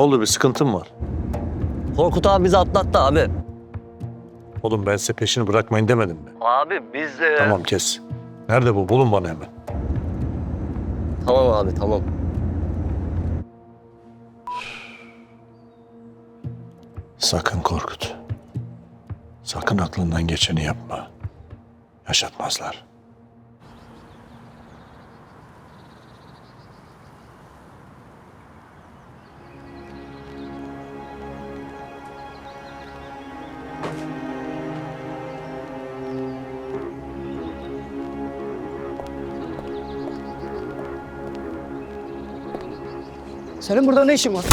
oldu bir sıkıntın mı var? Korkut abi bizi atlattı abi. Oğlum ben size peşini bırakmayın demedim mi? Abi biz de... Tamam kes. Nerede bu? Bulun bana hemen. Tamam abi tamam. Sakın Korkut. Sakın aklından geçeni yapma. Yaşatmazlar. Senin burada ne işin var?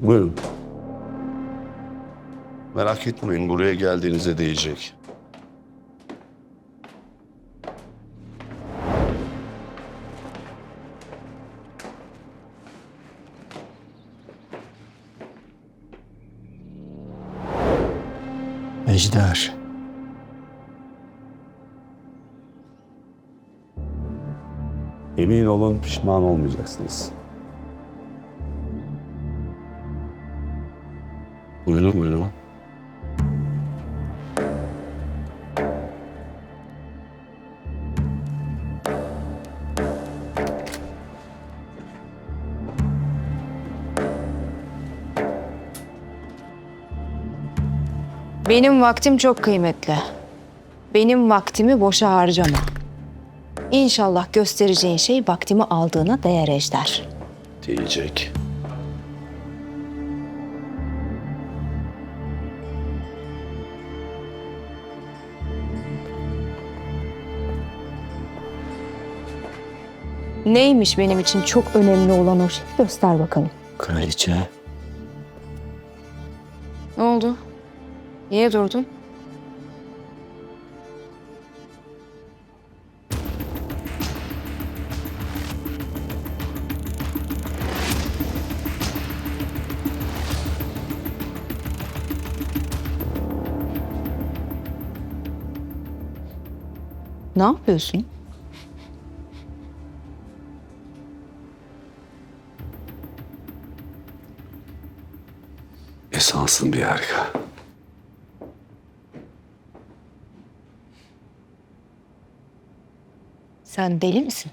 Buyurun. Merak etmeyin buraya geldiğinize değecek. Ejder. Emin olun pişman olmayacaksınız. Buyurun buyurun. Benim vaktim çok kıymetli. Benim vaktimi boşa harcama. İnşallah göstereceğin şey vaktimi aldığına değer Ejder. Diyecek. Neymiş benim için çok önemli olan o şey? Göster bakalım. Kraliçe. Ne oldu? Niye durdun? Ne yapıyorsun? Esansın bir harika. Sen deli misin?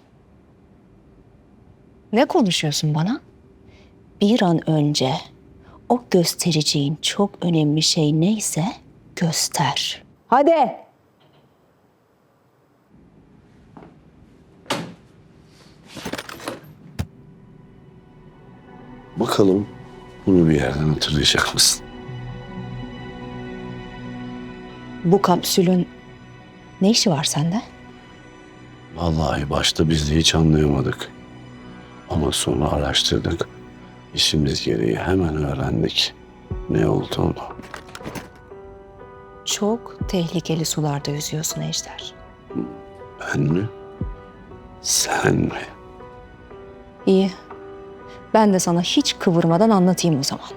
Ne konuşuyorsun bana? Bir an önce o göstereceğin çok önemli şey neyse göster. Hadi. Bakalım bunu bir yerden hatırlayacak mısın? Bu kapsülün ne işi var sende? Vallahi başta biz de hiç anlayamadık. Ama sonra araştırdık. İşimiz gereği hemen öğrendik ne olduğunu. Çok tehlikeli sularda yüzüyorsun Ejder. Ben mi? Sen mi? İyi. Ben de sana hiç kıvırmadan anlatayım o zaman.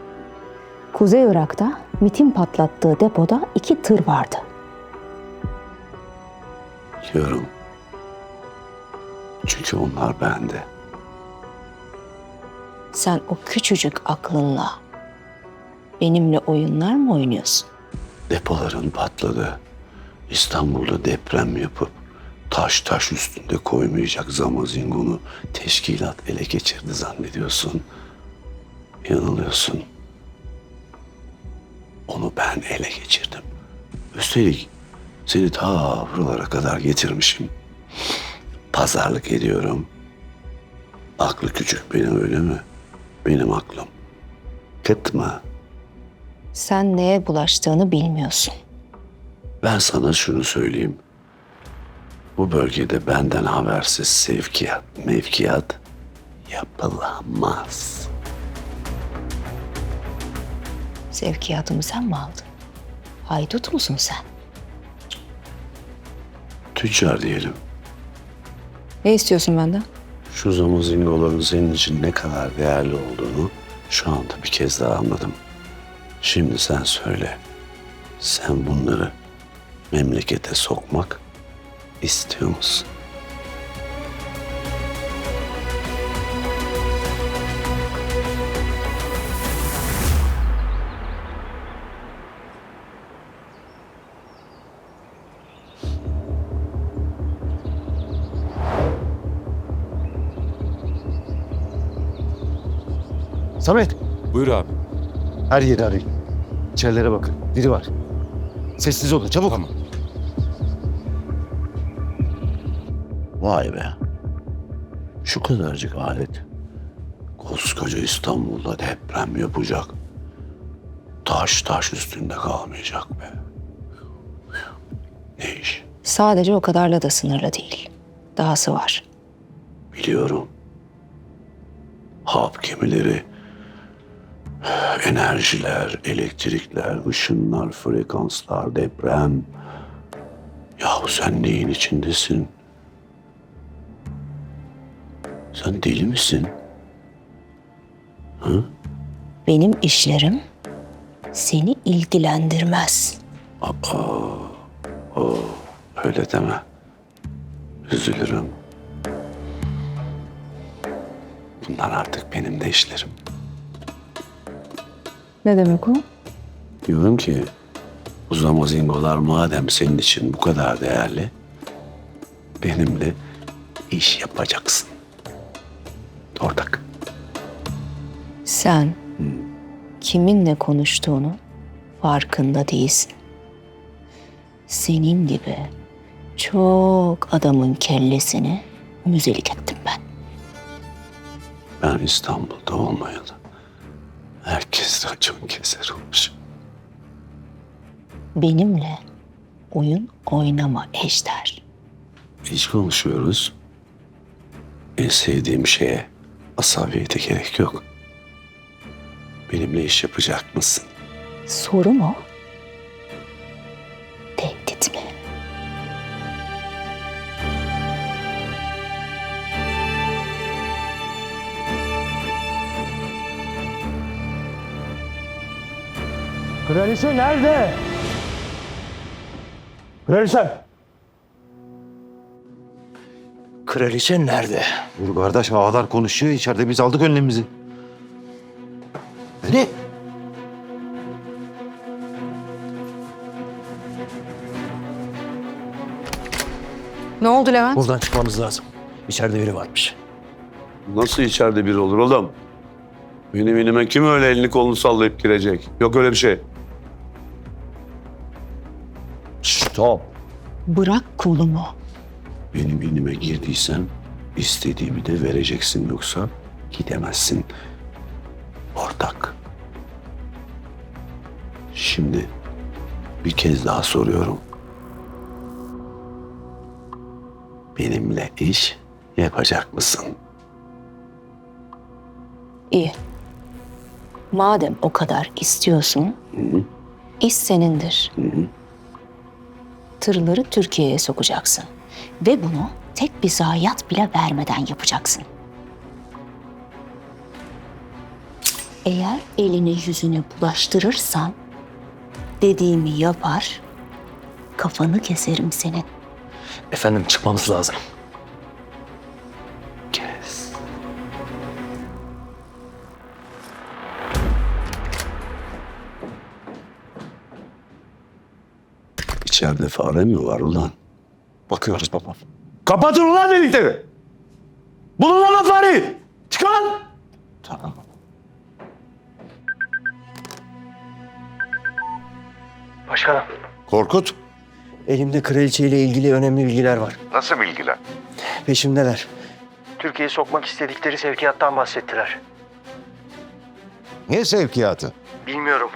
Kuzey Irak'ta MIT'in patlattığı depoda iki tır vardı. Biliyorum. Çünkü onlar bende. Sen o küçücük aklınla benimle oyunlar mı oynuyorsun? Depoların patladı. İstanbul'da deprem yapıp taş taş üstünde koymayacak Zamazingunu teşkilat ele geçirdi zannediyorsun. Yanılıyorsun. Onu ben ele geçirdim. Üstelik seni ta buralara kadar getirmişim. Pazarlık ediyorum. Aklı küçük benim öyle mi? Benim aklım. Kıt mı? Sen neye bulaştığını bilmiyorsun. Ben sana şunu söyleyeyim. Bu bölgede benden habersiz sevkiyat, mevkiyat yapılamaz. Sevkiyatımı sen mi aldın? Haydut musun sen? Tüccar diyelim. Ne istiyorsun benden? Şu zamazingoların senin için ne kadar değerli olduğunu şu anda bir kez daha anladım. Şimdi sen söyle. Sen bunları memlekete sokmak istiyor musun? Samet, Buyur abi. her yeri arayın. İçerilere bakın. Biri var. Sessiz olun, çabuk. Tamam. Vay be. Şu kadarcık alet. Koskoca İstanbul'da deprem yapacak. Taş taş üstünde kalmayacak be. Ne iş? Sadece o kadarla da sınırlı değil. Dahası var. Biliyorum. Hap gemileri, enerjiler, elektrikler, ışınlar, frekanslar, deprem. Yahu sen neyin içindesin? Sen deli misin? Benim işlerim seni ilgilendirmez. Öyle deme. Üzülürüm. Bunlar artık benim de işlerim. Ne demek o? Diyorum ki bu zamazingolar madem senin için bu kadar değerli benimle iş yapacaksın. Ortak. Sen kiminle konuştuğunu farkında değilsin. Senin gibi çok adamın kellesini müzelik ettim ben. Ben İstanbul'da olmayalı. Herkes racon keser olmuş. Benimle oyun oynama Ejder. Hiç konuşuyoruz. En sevdiğim şeye asabiyete gerek yok. Benimle iş yapacak mısın? Soru mu? Tehdit mi? Kraliçe nerede? Kraliçe. Kraliçe nerede? Dur kardeş, ağalar konuşuyor içeride. Biz aldık önlemimizi. Ne? Ne oldu Levent? Buradan çıkmamız lazım. İçeride biri varmış. Nasıl içeride biri olur oğlum? Benim inime kim öyle elini kolunu sallayıp girecek? Yok öyle bir şey. Stop. Bırak kolumu. Benim inime girdiysen istediğimi de vereceksin yoksa gidemezsin. Ortak. Şimdi bir kez daha soruyorum. Benimle iş yapacak mısın? İyi. Madem o kadar istiyorsun, iş senindir. Tırları Türkiye'ye sokacaksın. Ve bunu tek bir zayiat bile vermeden yapacaksın. Eğer elini yüzüne bulaştırırsan dediğimi yapar, kafanı keserim senin. Efendim çıkmamız lazım. İçeride fare mi var ulan? Bakıyoruz babam. Kapatın ulan delikleri. Bulun lan o fareyi. Çıkar. Tamam. Başkanım. Korkut. Elimde kraliçe ile ilgili önemli bilgiler var. Nasıl bilgiler? Peşimdeler. Türkiye'yi sokmak istedikleri sevkiyattan bahsettiler. Ne sevkiyatı? Bilmiyorum.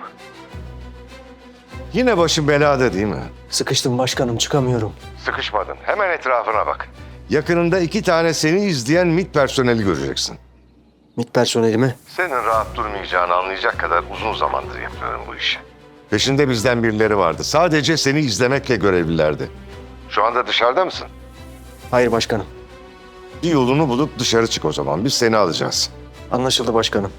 Yine başın belada değil mi? Sıkıştım başkanım çıkamıyorum. Sıkışmadın. Hemen etrafına bak. Yakınında iki tane seni izleyen MİT personeli göreceksin. MİT personeli mi? Senin rahat durmayacağını anlayacak kadar uzun zamandır yapıyorum bu işi. Peşinde bizden birileri vardı. Sadece seni izlemekle görevlilerdi. Şu anda dışarıda mısın? Hayır başkanım. Bir yolunu bulup dışarı çık o zaman. Biz seni alacağız. Anlaşıldı başkanım.